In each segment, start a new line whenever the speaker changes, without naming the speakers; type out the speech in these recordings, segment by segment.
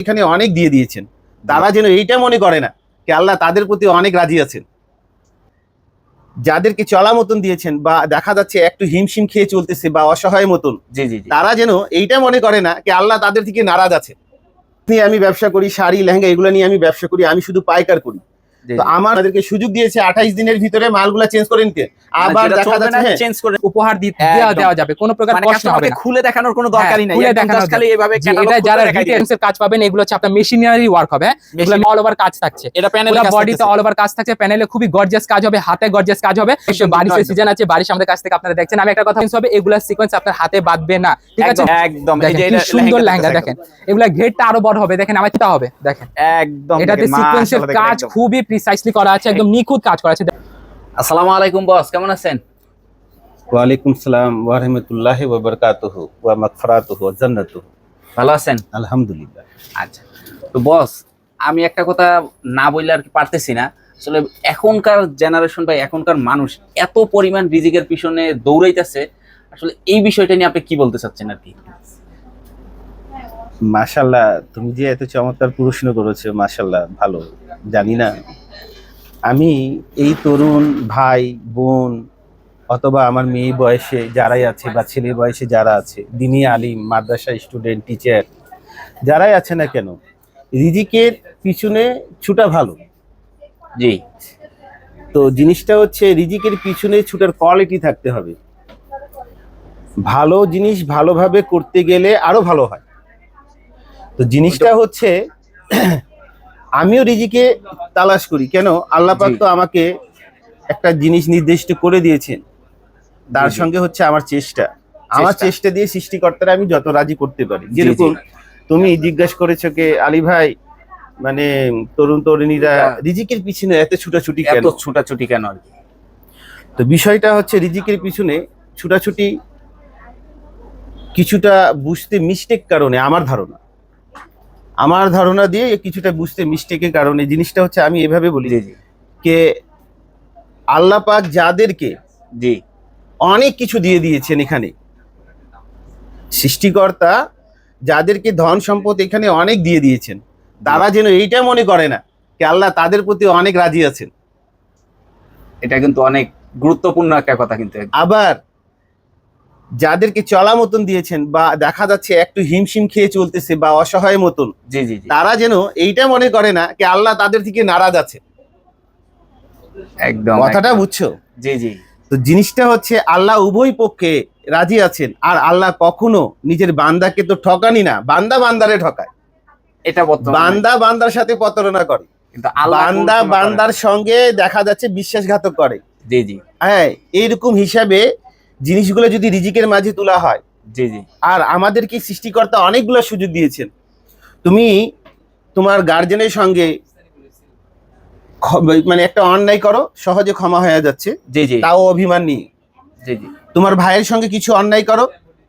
এখানে অনেক দিয়ে দিয়েছেন। তারা যেন এইটা মনে করে না কি আল্লাহ তাদের প্রতি অনেক রাজি আছেন। যাদেরকে চলা মতন দিয়েছেন বা দেখা যাচ্ছে একটু হিমশিম খেয়ে চলতেছে বা অসহায় মতন
জি জি
তারা যেন এইটা মনে করে না কি আল্লাহ তাদের থেকে নারাজ আছে। আমি ব্যবসা করি শাড়ি লেহেঙ্গা এগুলো নিয়ে আমি ব্যবসা করি আমি শুধু পাইকার করি। তো আমাদেরকে সুযোগ দিয়েছে আঠাইশ দিনের ভিতরে মালগুলা চেঞ্জ করে নিতে। আবার
মানে
দেখা যাচ্ছে
না,
হ্যাঁ,
করে
উপহার দেওয়া দেওয়া যাবে কোনো প্রকার
মানে
কষ্ট হবে না।
খুলে দেখানোর কোনো দরকারই নাই।
খুলে
এভাবে
এটা যারা
দেখাই
ডিটেইলস এর কাজ পাবেন এগুলো হচ্ছে আপনার মেশিনারি ওয়ার্ক হবে এগুলো অল ওভার কাজ থাকছে।
এটা প্যানেল
বডিতে অল ওভার কাজ থাকছে প্যানেলে খুবই গর্জিয়াস কাজ হবে হাতে গর্জিয়াস কাজ হবে। বারিশের সিজন আছে বারিশ আমাদের কাছ থেকে আপনারা দেখছেন। আমি একটা কথা বলছি হবে এগুলা সিকোয়েন্স আপনার হাতে বাঁধবে না। ঠিক আছে?
একদম এই যে
সুন্দর
লেহেঙ্গা
দেখেন। এগুলা ঘেরটা আরও বড় হবে দেখেন আমার হবে দেখেন।
একদম
এটাতে সিকোয়েন্সের কাজ খুবই প্রিসাইসলি করা আছে একদম নিখুঁত কাজ করা আছে।
আসসালামু আলাইকুম বস কেমন আছেন?
ওয়ালাইকুম সালাম ওয়া রাহমাতুল্লাহি ওয়া বারাকাতুহু ওয়া মাগফিরাতুহু ওয়া জান্নাতুহু।
ভালো আছেন?
আলহামদুলিল্লাহ।
আচ্ছা তো বস আমি একটা কথা না বললে আর কি পারতেছি না। আসলে এখনকার জেনারেশন বা এখনকার মানুষ এত পরিমাণ রিজিকের পিছনে দৌড়াইতেছে। আসলে এই বিষয়টা নিয়ে আপনি কি বলতে চাচ্ছেন আর কি?
মাশাল্লাহ তুমি যে এত চমৎকার প্রশ্ন করেছ মাশাল্লাহ ভালো জানি না। আমি এই তরুণ ভাই বোন অথবা আমার মেয়ে বয়সে যারাই আছে বা ছেলে বয়সে যারা আছে দিনী আলিম মাদ্রাসা স্টুডেন্ট টিচার যারাই আছে না কেন রিজিকের পিছনে ছুটা ভালো।
জি।
তো জিনিসটা হচ্ছে রিজিকের পিছনে ছুটার কোয়ালিটি থাকতে হবে। ভালো জিনিস ভালোভাবে করতে গেলে আরও ভালো হয়। তো জিনিসটা হচ্ছে আমিও রিজিকে তালাশ করি। কেন? আল্লাহ পাক তো আমাকে একটা জিনিস নির্দিষ্ট করে দিয়েছেন। তার। সঙ্গে হচ্ছে আমার চেষ্টা। আমার
চেষ্টা।
দিয়ে সৃষ্টিকর্তারা আমি যত রাজি করতে পারি। যেরকম তুমি জিজ্ঞাসা করেছ কে আলী ভাই মানে তরুণ তরুণীরা রিজিকের পিছনে এত ছুটাছুটি কেন?
ছুটাছুটি কেন আর কি?
তো বিষয়টা হচ্ছে রিজিকের পিছনে ছুটাছুটি কিছুটা বুঝতে মিস্টেক কারণে আমার ধারণা। আমার ধারণা দিয়ে কিছুটা বুঝতে মিস্টেকের কারণে জিনিসটা হচ্ছে আমি এভাবে বলি কে আল্লাহ পাক যাদেরকে
জি।
অনেক কিছু দিয়ে দিয়েছেন এখানে। সৃষ্টিকর্তা যাদেরকে ধন সম্পদ এখানে অনেক দিয়ে দিয়েছেন। তারা যেন এইটা মনে করে না যে আল্লাহ তাদের প্রতি অনেক রাজি আছেন।
এটা কিন্তু অনেক গুরুত্বপূর্ণ একটা কথা কিন্তু।
আবার যাদেরকে চলা মতন দিয়েছেন বা দেখা যাচ্ছে একটু হিমশিম খেয়ে চলতেছে বা অসহায় মতন
জি জি
তারা যেন এইটা মনে করে না যে আল্লাহ তাদের থেকে নারাজ আছে।
একদম
কথাটা বুঝছ?
জি জি।
তো জিনিসটা হচ্ছে আল্লাহ উভয় পক্ষে রাজি আছেন আর আল্লাহ কখনো নিজের বান্দাকে তো ঠকানি না বান্দা বান্দারে ঠকায়।
এটা
বান্দা বান্দার সাথে প্রতারণা করে।
কিন্তু
বান্দা। বান্দার সঙ্গে দেখা যাচ্ছে বিশ্বাসঘাতক করে।
জি জি।
হ্যাঁ এইরকম হিসাবে জিনিসগুলো যদি রিজিকের মাঝে তোলা হয়।
জি জি।
আর আমাদেরকে সৃষ্টিকর্তা অনেকগুলো সুযোগ দিয়েছেন। তুমি তোমার গার্জেনের সঙ্গে মানে একটা অন্যায় করো সহজে ক্ষমা হয়ে যাচ্ছে।
জি জি।
তাও অভিমান নিয়ে।
জি জি।
তোমার ভাইয়ের সঙ্গে কিছু অন্যায় করো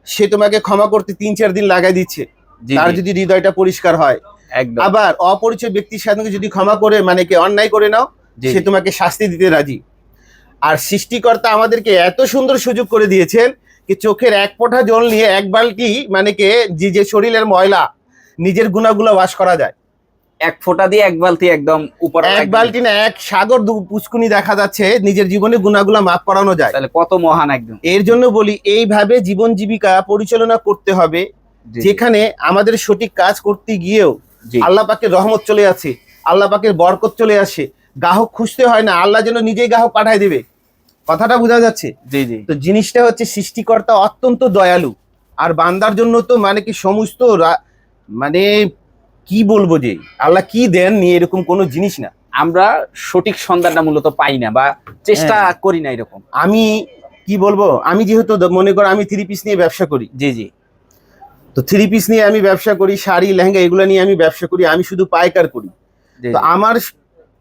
সে তোমাকে ক্ষমা করতে তিন চার দিন লাগাই দিচ্ছে। তার যদি হৃদয়টা পরিষ্কার হয়।
একদম।
আবার অপরিচয় ব্যক্তির সাথে যদি ক্ষমা করে মানে কি অন্যায় করে নাও সে তোমাকে শাস্তি দিতে রাজি। আর সৃষ্টিকর্তা আমাদেরকে এত সুন্দর সুযোগ করে দিয়েছেন কি চোখের এক ফোঁটা জল নিয়ে এক বালতি মানে কে যে যে শরীরের ময়লা নিজের গুণাগুলো বাস করা যায়।
এক ফোঁটা দিয়ে এক বালতি একদম উপর
এক বালতি না এক সাগর পুষ্কুনি দেখা যাচ্ছে নিজের জীবনে গুণাগুলো মাফ করানো যায়।
তাহলে কত মহান একদম।
এর জন্য বলি এইভাবে জীবন জীবিকা পরিচালনা করতে হবে যেখানে আমাদের সঠিক কাজ করতে গিয়েও আল্লাহ পাকের রহমত চলে আসে আল্লাহ পাকের বরকত চলে আসে। গ্রাহক খুঁজতে হয় না আল্লাহ যেন নিজেই গ্রাহক পাঠায় দেবে। কথাটা বোঝা যাচ্ছে?
জি জি।
তো জিনিসটা হচ্ছে সৃষ্টিকর্তা অত্যন্ত দয়ালু। আর বান্দার জন্য তো মানে কি সমস্ত মানে কি বলব যে আল্লাহ কি দেন নিয়ে এরকম কোনো জিনিস না।
আমরা সঠিক সন্ধানটা মূলত পাই না বা চেষ্টা
হ্যাঁ।
করি না এরকম।
আমি কি বলব? আমি যেহেতু মনে করো আমি থ্রি পিস নিয়ে ব্যবসা করি।
জি জি।
তো থ্রি পিস নিয়ে আমি ব্যবসা করি শাড়ি লেহেঙ্গা এগুলো নিয়ে আমি ব্যবসা করি আমি শুধু পাইকার করি। তো আমার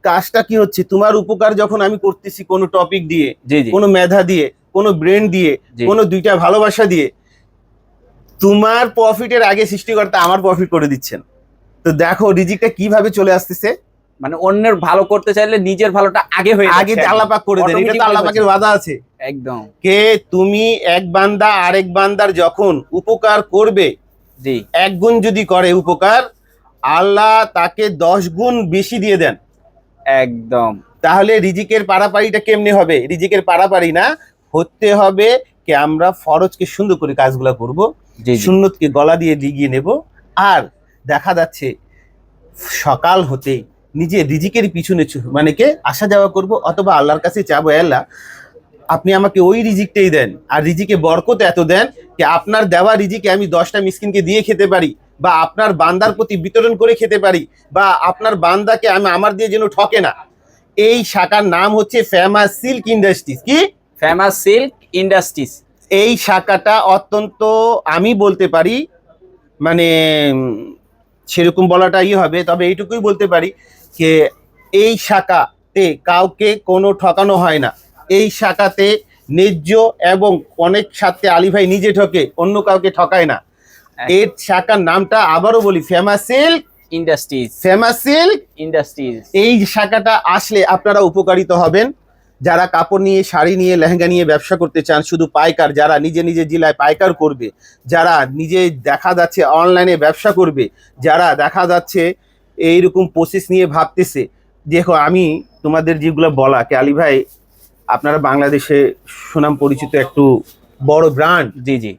কাজটা কি হচ্ছে? তোমার উপকার যখন আমি করতেছি কোনো টপিক দিয়ে কোনো মেধা দিয়ে কোনো ব্রেন দিয়ে কোনো দুইটা ভালোবাসা দিয়ে তোমার প্রফিটের আগে সৃষ্টিকর্তা আমার প্রফিট করে দিচ্ছেন। তো দেখো রিজিকটা কীভাবে চলে আসতেছে?
মানে অন্যের ভালো করতে চাইলে নিজের ভালোটা আগে হয়ে
আগে
যাচ্ছে
আল্লাহ পাক করে দেন এটা তো
Automatic
আল্লাহ
হয়ে
পাকের ওয়াদা আছে।
একদম।
কে তুমি এক বান্দা আরেক বান্দার যখন উপকার করবে
জি।
এক গুণ যদি করে উপকার আল্লাহ তাকে দশ গুণ বেশি দিয়ে দেন।
একদম।
তাহলে রিজিকের পাড়াপাড়িটা কেমনে হবে? রিজিকের পারাপারি না হতে হবে কি আমরা ফরজকে সুন্দর করে কাজগুলো করব
জি
সুন্নতকে গলা দিয়ে লিগিয়ে নেব আর দেখা যাচ্ছে সকাল হতে নিজে রিজিকের পিছনে মানে কে আসা যাওয়া করব অথবা আল্লাহর কাছে চাবো "এ আল্লাহ আপনি আমাকে ওই রিজিকটাই দেন। আর রিজিকে বরকত এত দেন যে আপনার দেওয়া রিজিকে আমি দশটা মিসকিনকে দিয়ে খেতে পারি। বা আপনার বান্দার প্রতি বিতরণ করে খেতে পারি বা আপনার বান্দাকে আমি আমার দিয়ে যেন ঠকে না। এই শাখার নাম হচ্ছে ফেমাস সিল্ক ইন্ডাস্ট্রিজ কি?
ফেমাস সিল্ক ইন্ডাস্ট্রিজ
এই শাখাটা অত্যন্ত আমি বলতে পারি মানে সেরকম বলাটা ই হবে তবে এইটুকুই বলতে পারি যে এই শাখাতে কাউকে কোনো ঠকানো হয় না। এই শাখাতে ন্যায্য এবং অনেক সাথে আলী ভাই নিজে ঠকে অন্য কাউকে ঠকায় না। এর শাখার নামটা আবারও বলি Famous Silk
Industries
Famous Silk
Industries
এই শাখাটা আসলে আপনারা উপকারিত হবেন। যারা কাপড় নিয়ে শাড়ি নিয়ে লেহেঙ্গা নিয়ে ব্যবসা করতে চান শুধু পাইকার যারা নিজে নিজে জেলায় পাইকার করবে যারা নিজে দেখা যাচ্ছে অনলাইনে ব্যবসা করবে যারা দেখা যাচ্ছে এইরকম প্রসেস নিয়ে ভাবতেছে দেখো আমি তোমাদের যেগুলো বলা কে আলী ভাই আপনারা বাংলাদেশে সুনাম পরিচিত একটু বড় ব্র্যান্ড
জি জি।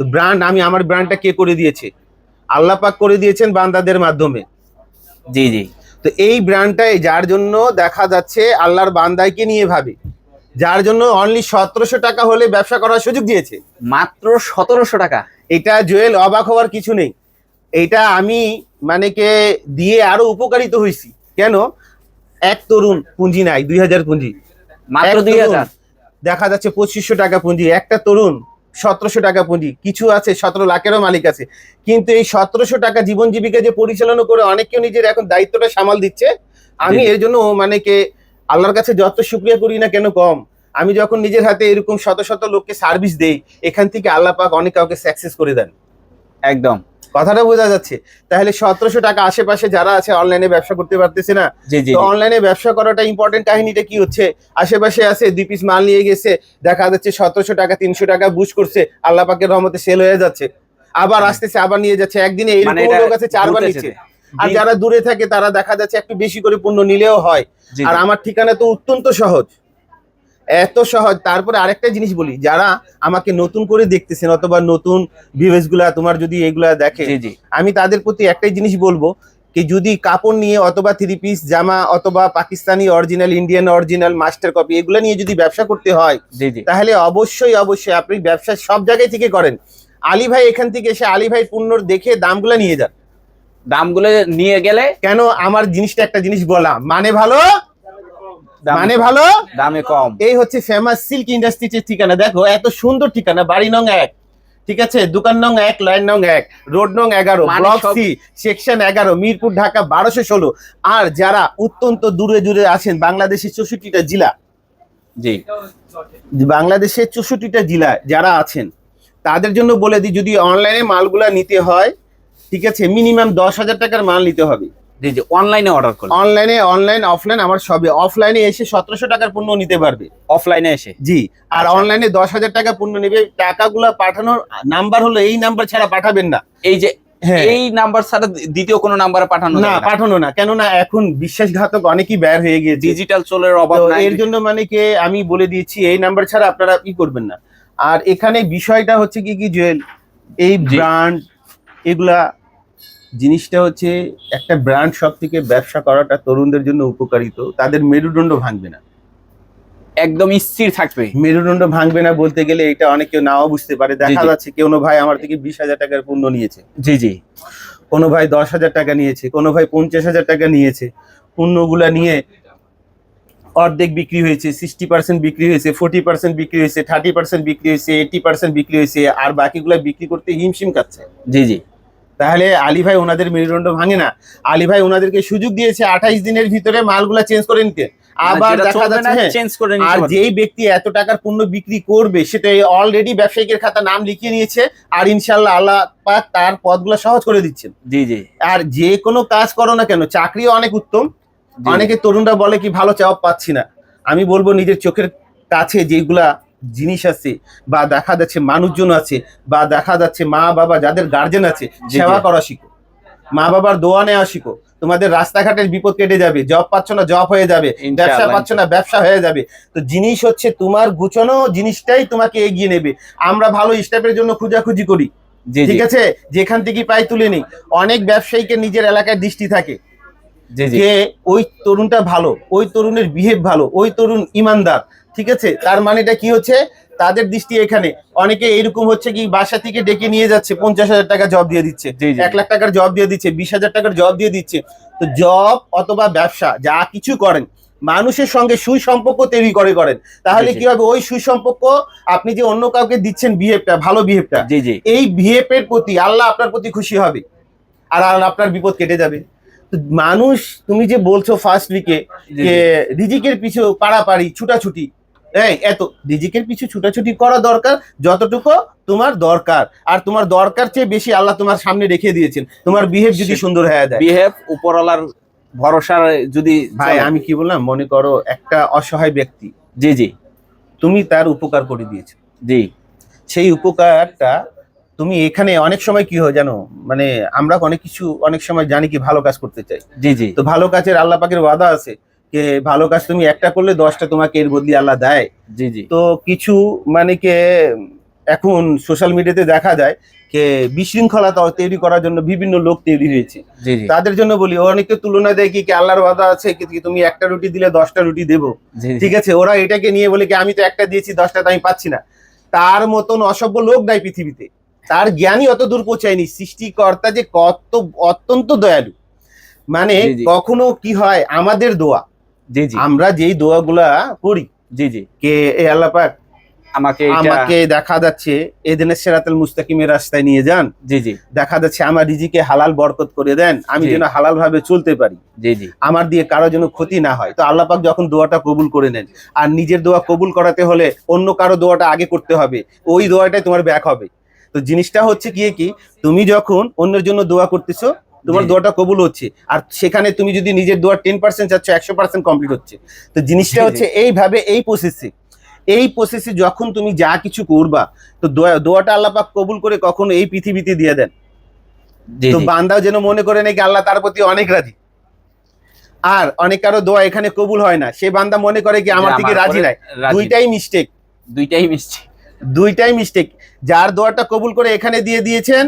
তো ব্র্যান্ড আমি আমার ব্র্যান্ডটা কে করে দিয়েছে? আল্লাহ পাক করে দিয়েছেন বান্দাদের মাধ্যমে।
জি জি।
তো এই ব্র্যান্ডটাই যার জন্য দেখা যাচ্ছে আল্লাহর বান্দাইকে নিয়ে ভাবে। যার জন্য অনলি সতেরোশো টাকা হলে ব্যবসা করার সুযোগ দিয়েছে।
মাত্র সতেরোশো টাকা।
এটা জুয়েল অবাক হওয়ার কিছু নেই। এটা আমি মানে কে দিয়ে আরও উপকারিত হয়েছি কেন? এক তরুণ পুঁজি নাই দুই হাজার পুঁজি।
মাত্র দুই হাজার।
দেখা যাচ্ছে পঁচিশশো টাকা পুঁজি। একটা তরুণ সতেরোশো টাকা পুঁজি। কিছু আছে সতেরো লাখেরও মালিক আছে। কিন্তু এই সতেরোশো টাকা জীবন জীবিকা যে পরিচালনা করে অনেকেও নিজের এখন দায়িত্বটা সামাল দিচ্ছে। আমি। এর জন্য মানে কে আল্লাহর কাছে যত শুক্রিয়া করি না কেন কম। আমি যখন নিজের হাতে এরকম শত শত লোককে সার্ভিস দেই এখান থেকে আল্লাহ পাক অনেক কাউকে সাকসেস করে দেন।
একদম।
কথাটা বোঝা যাচ্ছে। তাহলে সতেরোশো টাকা আশেপাশে যারা আছে অনলাইনে ব্যবসা করতে পারতেছে না। তো অনলাইনে ব্যবসা করাটা ইম্পর্টেন্ট কাহিনীটা কি হচ্ছে? আশেপাশে আছে দুই পিস মাল নিয়ে গেছে দেখা যাচ্ছে সতেরোশো টাকা তিনশো টাকা বুঝ করছে আল্লাহ পাকের রহমতে সেল হয়ে যাচ্ছে। আবার আসতেছে আবার নিয়ে যাচ্ছে। একদিনে
মানে
এইরকম লোক আছে চারবার নিচ্ছে। আর যারা দূরে থাকে তারা দেখা যাচ্ছে একটু বেশি করে পণ্য নিলেও হয়। আর আমার ঠিকানা তো অত্যন্ত সহজ। এত সহজ। তারপরে আরেকটা জিনিস বলি যারা আমাকে নতুন করে দেখতেছেন অথবা নতুন ভিউজগুলা তোমার যদি এগুলা দেখে আমি তাদের প্রতি একটাই জিনিস বলব কি যদি কাপড় নিয়ে অথবা থ্রি পিস জামা অথবা Pakistani original Indian original master copy এগুলো নিয়ে যদি ব্যবসা করতে হয়
জি জি।
তাহলে অবশ্যই অবশ্যই আপনি ব্যবসা সব জায়গায় থেকে করেন। আলী ভাই এখান থেকে এসে আলী ভাই পণ্য দেখে দামগুলো নিয়ে যান।
দামগুলো নিয়ে গেলে
কেন? আমার জিনিসটা একটা জিনিস বলা মানে ভালো? মানে ভালো?
দামে কম।
এই হচ্ছে ফেমাস সিল্ক ইন্ডাস্ট্রিজের ঠিকানা। দেখো এত সুন্দর ঠিকানা। বাড়ি নং এক ঠিক আছে? দোকান নং এক লাইন নং এক রোড নং এগারো ব্লক সি সেকশন এগারো মিরপুর ঢাকা বারোশো ষোলো। আর যারা অত্যন্ত দূরে দূরে আছেন বাংলাদেশের চৌষট্টিটা জেলা
জি।
বাংলাদেশের চৌষট্টিটা জেলা যারা আছেন তাদের জন্য বলে দিই যদি অনলাইনে মালগুলা নিতে হয় ঠিক আছে? মিনিমাম দশ হাজার টাকার মাল নিতে হবে।
জি জি অনলাইনে অর্ডার করলে
অনলাইনে অনলাইন অফলাইন আমার অফলাইনে এসে সতেরোশো টাকার পণ্য নিতে পারবে।
অফলাইনে এসে?
জি আর
আচ্ছা।
অনলাইনে দশ হাজার টাকা পণ্য নেবে। টাকাগুলো পাঠানোর নাম্বার হলো এই নাম্বার ছাড়া পাঠাবেন না।
এই যে
হ্যাঁ।
এই নাম্বার ছাড়া দ্বিতীয় কোনো নাম্বারে পাঠানো
না পাঠানো না। কেননা এখন বিশ্বাসঘাতক অনেকই ব্যয় হয়ে গিয়েছে।
ডিজিটাল চলের অভাব
এর জন্য মানে কি আমি বলে দিয়েছি এই নাম্বার ছাড়া আপনারা কি করবেন না। আর এখানে বিষয়টা হচ্ছে কি কি জুয়েল এই। ব্র্যান্ড এগুলা জিনিসটা হচ্ছে একটা ব্র্যান্ড সব থেকে ব্যবসা করাটা তরুণদের জন্য উপকারিত। তাদের মেরুদণ্ড ভাঙবে না।
একদম স্থির থাকবে।
মেরুদণ্ড ভাঙবে না বলতে গেলে এটা অনেকে নাও বুঝতে পারে। দেখা। যাচ্ছে কেউ ভাই আমার থেকে বিশ হাজার টাকার পণ্য নিয়েছে।
জি জি।
কোনো ভাই দশ হাজার টাকা নিয়েছে কোনো ভাই পঞ্চাশ হাজার টাকা নিয়েছে। পণ্যগুলা নিয়ে অর্ধেক বিক্রি হয়েছে সিক্সটি পার্সেন্ট বিক্রি হয়েছে ফোর্টি পার্সেন্ট বিক্রি হয়েছে থার্টি পার্সেন্ট বিক্রি হয়েছে এইটি পার্সেন্ট বিক্রি হয়েছে আর বাকিগুলা বিক্রি করতে হিমশিম খাচ্ছে।
জি জি।
তাহলে আলী ভাই ওনাদের মেরুদণ্ড ভাঙে না। আলী ভাই ওনাদেরকে সুযোগ দিয়েছে আঠাইশ দিনের ভিতরে মালগুলা চেঞ্জ করে নিতে। আবার দেখা যাচ্ছে হ্যাঁ,
চেঞ্জ করে
আর যেই ব্যক্তি এত টাকার পণ্য বিক্রি করবে সেটা অলরেডি ব্যবসায়িকের খাতা নাম লিখিয়ে নিয়েছে আর ইনশাল্লাহ আল্লাহ পাক তার পদগুলো সহজ করে দিচ্ছেন।
জি জি।
আর যে কোনো কাজ করো না কেন চাকরিও অনেক উত্তম। অনেকে তরুণরা বলে কি ভালো জবাব পাচ্ছি না। আমি বলব নিজের চোখের কাছে যেগুলা জিনিস আছে বা দেখা যাচ্ছে মানুষজন আছে বা দেখা যাচ্ছে মা বাবা যাদের গার্জেন আছে সেবা করা শিখো। মা বাবার দোয়া নেওয়া শিখো। তোমাদের রাস্তাঘাটের বিপদ কেটে যাবে জব পাচ্ছ না জব হয়ে যাবে ব্যবসা পাচ্ছ না ব্যবসা হয়ে যাবে। তো জিনিস হচ্ছে তোমার গুছানো জিনিসটাই তোমাকে এগিয়ে নেবে। আমরা ভালো স্টেপের জন্য খোঁজাখুঁজি করি। ঠিক আছে? যেখান থেকে পাই তুলে নিই। অনেক ব্যবসায়ীকে নিজের এলাকায় দৃষ্টি থাকে। যে ওই তরুণটা ভালো ওই তরুণের বিহেভ ভালো ওই তরুণ ইমানদার। ঠিক আছে? তার মানেটা কি হচ্ছে? তাদের দৃষ্টি এখানে। অনেকে এরকম হচ্ছে কি বাসা থেকে ডেকে নিয়ে যাচ্ছে পঞ্চাশ হাজার টাকা জব দিয়ে দিচ্ছে। এক লাখ টাকার জব দিয়ে দিচ্ছে বিশ হাজার টাকার জব দিয়ে দিচ্ছে। তো জব অথবা ব্যবসা যা কিছু করেন মানুষের সঙ্গে সুসম্পর্ক তৈরি করে করেন। তাহলে। কি হবে? ওই সুসম্পর্ক আপনি যে অন্য কাউকে দিচ্ছেন বিহেভটা ভালো বিহেভটা
জি জি।
এই ভিএফের প্রতি আল্লাহ আপনার প্রতি খুশি হবে। আর আর আপনার বিপদ কেটে যাবে। মানুষ তুমি যে বলছো ফার্স্ট উইকে যে রিজিকের পিছু পাড়াপাড়ি ছুটাছুটি হ্যাঁ এত রিজিকের পিছু ছুটাছুটি করা দরকার যতটুকু তোমার দরকার। আর তোমার দরকার চেয়ে বেশি আল্লাহ তোমার সামনে রেখে দিয়েছেন। তোমার বিহেভ যদি সুন্দর হয়ে দেয়
বিহেভ উপরওয়ালার ভরসার যদি
ভাই আমি কি বললাম? মনে করো একটা অসহায় ব্যক্তি।
জি জি।
তুমি তার উপকার করে দিয়েছ।
জি।
সেই উপকারটা তুমি এখানে অনেক সময় কি হয় জানো? মানে আমরা অনেক কিছু অনেক সময় জানি কি ভালো কাজ করতে চাই।
জি জি।
তো ভালো কাজের আল্লাহ পাকের ওয়াদা আছে। যে ভালো কাজ তুমি একটা করলে দশটা তোমাকে এর বদলি আল্লাহ দেয়।
জি জি।
তো কিছু মানে কে এখন সোশ্যাল মিডিয়াতে দেখা যায় যে বিশৃঙ্খলা তৈরি করার জন্য বিভিন্ন লোক তৈরি হয়েছে। তাদের জন্য বলি অনেকে তুলনা দেয় কি কি আল্লাহর ওয়াদা আছে কি কি তুমি একটা রুটি দিলে দশটা রুটি দেবো। ঠিক আছে ওরা এটাকে নিয়ে বলে কি আমি তো একটা দিয়েছি দশটা তো আমি পাচ্ছি না। তার মতন অসভ্য লোক নাই পৃথিবীতে। তার জ্ঞানই অত দূর পৌঁছায়নি। সৃষ্টিকর্তা যে কত অত্যন্ত দয়ালু। মানে। কখনো কি হয় আমাদের দোয়া আমরা যেই দোয়াগুলা করি
জি জি।
কে এ আল্লাহ পাক
আমাকে
আমাকে দেখা যাচ্ছে এদিনের সেরাতাল মুস্তাকিমের রাস্তায় নিয়ে যান।
জি জি।
দেখা যাচ্ছে আমার রিজিকে হালাল বরকত করে দেন আমি যেন হালাল ভাবে চলতে পারি।
জি জি।
আমার দিয়ে কারও যেন ক্ষতি না হয়। তো আল্লাহ পাক যখন দোয়াটা কবুল করে নেন আর নিজের দোয়া কবুল করাতে হলে অন্য কারও দোয়াটা আগে করতে হবে ওই দোয়াটাই তোমার ব্যাক হবে। তো জিনিসটা হচ্ছে কি কি তুমি যখন অন্যের জন্য দোয়া করতেছো তোমার দোয়াটা কবুল হচ্ছে। আর সেখানে তুমি যদি নিজের দোয়া টেন পার্সেন্ট চাচ্ছ একশো পার্সেন্ট কমপ্লিট হচ্ছে। তো জিনিসটা। হচ্ছে এইভাবে এই প্রসেসে এই প্রসেসে যখন তুমি যা কিছু করবা তো দোয়াটা আল্লাহ পাক কবুল করে কখনো এই পৃথিবীতে দিয়ে দেন। তো বান্দাও যেন মনে করে নাকি আল্লাহ তার প্রতি অনেক রাজি। আর অনেক কারও দোয়া এখানে কবুল হয় না। সে বান্দা মনে করে কি আমার থেকে রাজি নাই। দুইটাই মিস্টেক
দুইটাই মিষ্টি
দুইটাই মিস্টেক যার দোয়াটা কবুল করে এখানে দিয়ে দিয়েছেন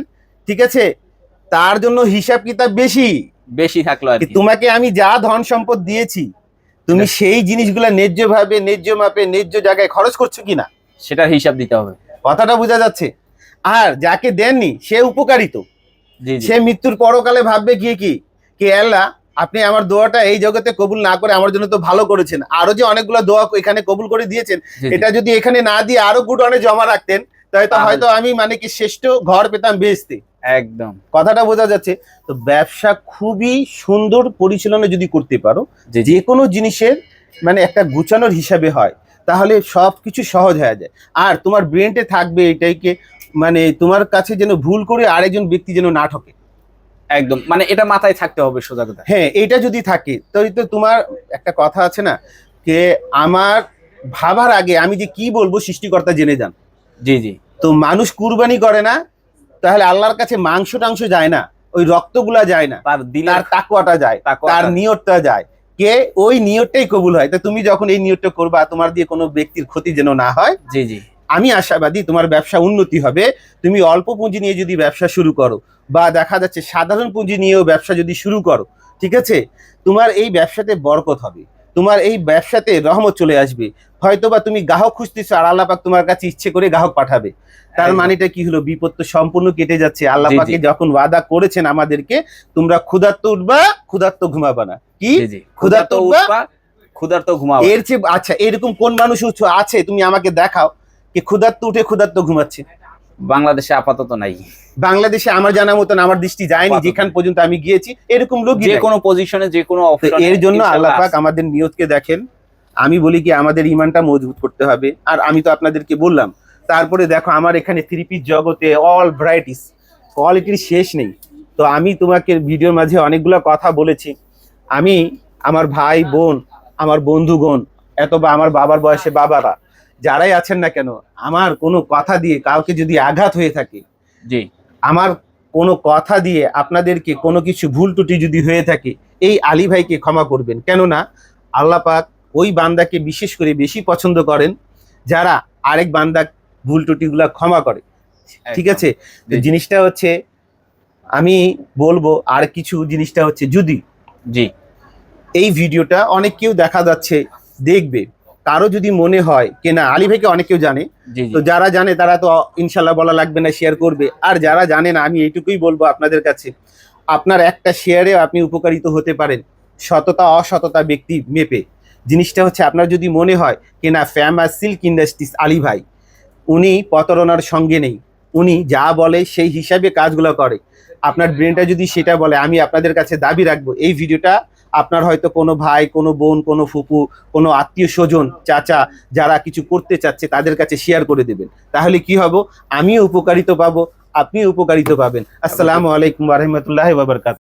ঠিক আছে? তার জন্য হিসাব কিতাব বেশি।
বেশি থাকল আর
কি
কি।
তোমাকে আমি যা ধন সম্পদ দিয়েছি তুমি
হ্যাঁ।
সেই জিনিসগুলো ন্যায্য ভাবে ন্যায্য মাপে ন্যায্য জায়গায় খরচ করছ কিনা?
সেটার হিসাব দিতে হবে।
কথাটা বোঝা যাচ্ছে। আর যাকে দেননি সে উপকারিত।
জি জি।
সে মৃত্যুর পরকালে ভাববে গিয়ে কি? কে আল্লাহ আপনি আমার দোয়াটা এই জগতে কবুল না করে আমার জন্য তো ভালো করেছেন। আরও যে অনেকগুলো দোয়া এখানে কবুল করে দিয়েছেন। এটা যদি এখানে না দিয়ে আরও গুড অনে জমা রাখতেন তাহলে তো হয়তো আমি মানে কি শ্রেষ্ঠ ঘর পেতাম বেচতে
একদম।
কথাটা বোঝা যাচ্ছে তো ব্যবসা খুবই সুন্দর পরিচালনা যদি করতে পারো যে কোনো জিনিসের মানে একটা গুছানোর হিসাবে হয় তাহলে সব কিছু সহজ হয়ে যায়। আর তোমার ব্রেনটে থাকবে এটাইকে মানে তোমার কাছে যেন ভুল করে আরেকজন ব্যক্তি যেন না ঠকে।
একদম মানে এটা মাথায় থাকতে হবে সোজা কথা।
হ্যাঁ এটা যদি থাকে তো তোমার একটা কথা আছে না যে আমার ভাবার আগে আমি যে কি বলব সৃষ্টিকর্তা জেনে যান।
জি জি।
তো মানুষ কুরবানি করে না তাহলে আল্লাহর কাছে মাংস টাংস যায় না ওই রক্তগুলা যায় না
তার দিলার
তাকুয়াটা যায় তার নিয়তটা যায়। কে ওই নিয়তটাই কবুল হয়। তা তুমি যখন এই নিয়তটা করবা তোমার দিয়ে কোনো ব্যক্তির ক্ষতি যেন না হয়
জি জি।
আমি আশাবাদী তোমার ব্যবসা উন্নতি হবে। তুমি অল্প পুঁজি নিয়ে যদি ব্যবসা শুরু করো বা দেখা যাচ্ছে সাধারণ পুঁজি নিয়েও ব্যবসা যদি শুরু করো ঠিক আছে? তোমার এই ব্যবসাতে বরকত হবে। তোমার এই ব্যবসাতে রহমত চলে আসবে। হয়তো বা তুমি গ্রাহক খুঁজতেছো আর আল্লাপাক তোমার কাছে ইচ্ছে করে গ্রাহক পাঠাবে। তার। মানেটা কি হলো? বিপদ তো সম্পূর্ণ কেটে যাচ্ছে। আল্লাহ
জি, জি।
পাকে যখন ওয়াদা করেছেন আমাদেরকে তোমরা ক্ষুধার্ত উঠবা ক্ষুধার্ত ঘুমাবা না। কি? ক্ষুধার্ত উঠবা?
ক্ষুধার্ত ঘুমাবো।
এর চেয়ে আচ্ছা এরকম কোন মানুষ আছে? তুমি আমাকে দেখাও। কি ক্ষুধার্ত উঠে ক্ষুধার্ত ঘুমাচ্ছে।
বাংলাদেশে আপাতত নাই।
বাংলাদেশে আমার জানা মতন আমার দৃষ্টি যায়নি যেখান পর্যন্ত আমি গিয়েছি এরকম লোক
যে কোনো পজিশনে যে কোনো
এর জন্য আল্লাহ পাক আমাদের নিয়তকে দেখেন। আমি বলি কি আমাদের ইমানটা মজবুত করতে হবে। আর আমি তো আপনাদেরকে বললাম তারপরে দেখো আমার এখানে থ্রি পিস জগতে অল ভ্যারাইটিস কোয়ালিটির শেষ নেই। তো আমি তোমাকে ভিডিওর মাঝে অনেকগুলো কথা বলেছি। আমি আমার ভাই বোন আমার বন্ধুগণ এত বা আমার বাবার বয়সে বাবারা যারাই আছেন না কেন আমার কোনো কথা দিয়ে কাউকে যদি আঘাত হয়ে থাকে
জি।
আমার কোনো কথা দিয়ে আপনাদেরকে কোনো কিছু ভুল ত্রুটি যদি হয়ে থাকে এই আলী ভাইকে ক্ষমা করবেন। কেননা আল্লাহ পাক ওই বান্দাকে বিশেষ করে বেশি পছন্দ করেন যারা আরেক বান্দা ভুল ত্রুটিগুলা ক্ষমা করে। ঠিক আছে? জিনিসটা হচ্ছে আমি বলব আর কিছু জিনিসটা হচ্ছে যদি
জি।
এই ভিডিওটা অনেক কেউ দেখা যাচ্ছে দেখবে। কারও যদি মনে হয় কে না আলী ভাইকে অনেক কেউ জানে। তো যারা জানে তারা তো ইনশাল্লাহ বলা লাগবে না শেয়ার করবে। আর যারা জানে না আমি এইটুকুই বলব আপনাদের কাছে আপনার একটা শেয়ারে আপনি উপকারিত হতে পারেন। সততা অসততা ব্যক্তি মেপে। জিনিসটা হচ্ছে আপনার যদি মনে হয় কে না ফেমাস সিল্ক ইন্ডাস্ট্রিজ আলী ভাই উনি প্রতারণার সঙ্গে নেই। উনি যা বলে সেই হিসাবে কাজগুলো করে। আপনার ব্রেনটা যদি সেটা বলে আমি আপনাদের কাছে দাবি রাখব এই ভিডিওটা আপনার হয়তো কোনো ভাই, কোনো বোন, কোনো ফুপু, কোনো আত্মীয় স্বজন, চাচা যারা কিছু করতে চাচ্ছে তাদের কাছে শেয়ার করে দেবেন। তাহলে কি হব? আমিও উপকারিত পাবো আপনি উপকারিত পাবেন। আসসালামু আলাইকুম রহমতুল্লাহ বাবরকাত